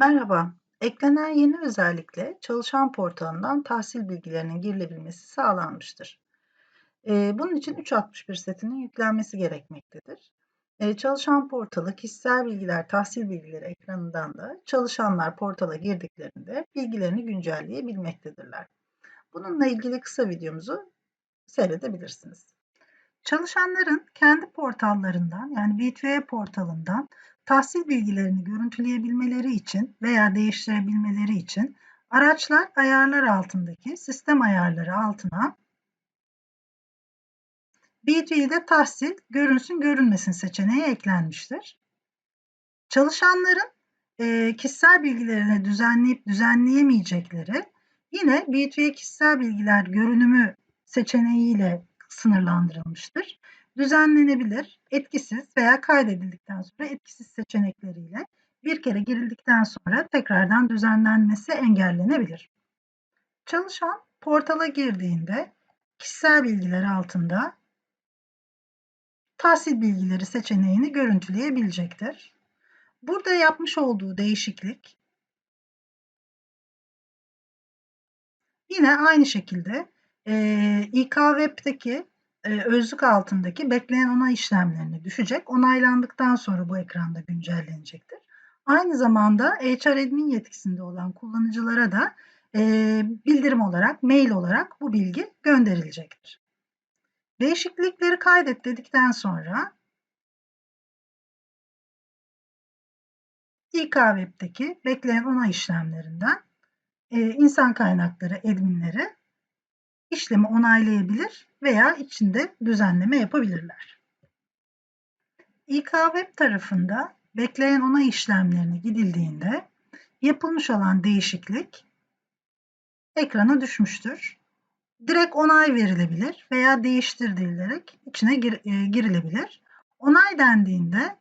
Merhaba. Eklenen yeni özellikle çalışan portalından tahsil bilgilerinin girilebilmesi sağlanmıştır. Eee, bunun için 361 setinin yüklenmesi gerekmektedir. Eee, çalışan portalı kişisel bilgiler, tahsil bilgileri ekranından da çalışanlar portala girdiklerinde bilgilerini güncelleyebilmektedirler. Bununla ilgili kısa videomuzu seyredebilirsiniz. Çalışanların kendi portallarından yani B2E portalından tahsil bilgilerini görüntüleyebilmeleri için veya değiştirebilmeleri için araçlar ayarlar altındaki sistem ayarları altına B2E'de tahsil görünsün görünmesin seçeneği eklenmiştir. Çalışanların e, kişisel bilgilerini düzenleyip düzenleyemeyecekleri yine B2E kişisel bilgiler görünümü seçeneğiyle sınırlandırılmıştır. Düzenlenebilir, etkisiz veya kaydedildikten sonra etkisiz seçenekleriyle bir kere girildikten sonra tekrardan düzenlenmesi engellenebilir. Çalışan portala girdiğinde kişisel bilgiler altında tahsil bilgileri seçeneğini görüntüleyebilecektir. Burada yapmış olduğu değişiklik yine aynı şekilde e, İK e, özlük altındaki bekleyen onay işlemlerini düşecek. Onaylandıktan sonra bu ekranda güncellenecektir. Aynı zamanda HR admin yetkisinde olan kullanıcılara da e, bildirim olarak, mail olarak bu bilgi gönderilecektir. Değişiklikleri kaydet dedikten sonra İK Web'deki bekleyen onay işlemlerinden e, insan kaynakları adminleri işlemi onaylayabilir veya içinde düzenleme yapabilirler. İK Web tarafında bekleyen onay işlemlerine gidildiğinde yapılmış olan değişiklik ekrana düşmüştür. Direkt onay verilebilir veya değiştirilerek içine gir, e, girilebilir. Onay dendiğinde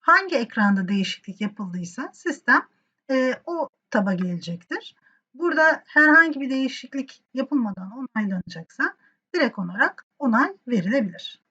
hangi ekranda değişiklik yapıldıysa sistem e, o taba gelecektir. Burada herhangi bir değişiklik yapılmadan onaylanacaksa direkt olarak onay verilebilir.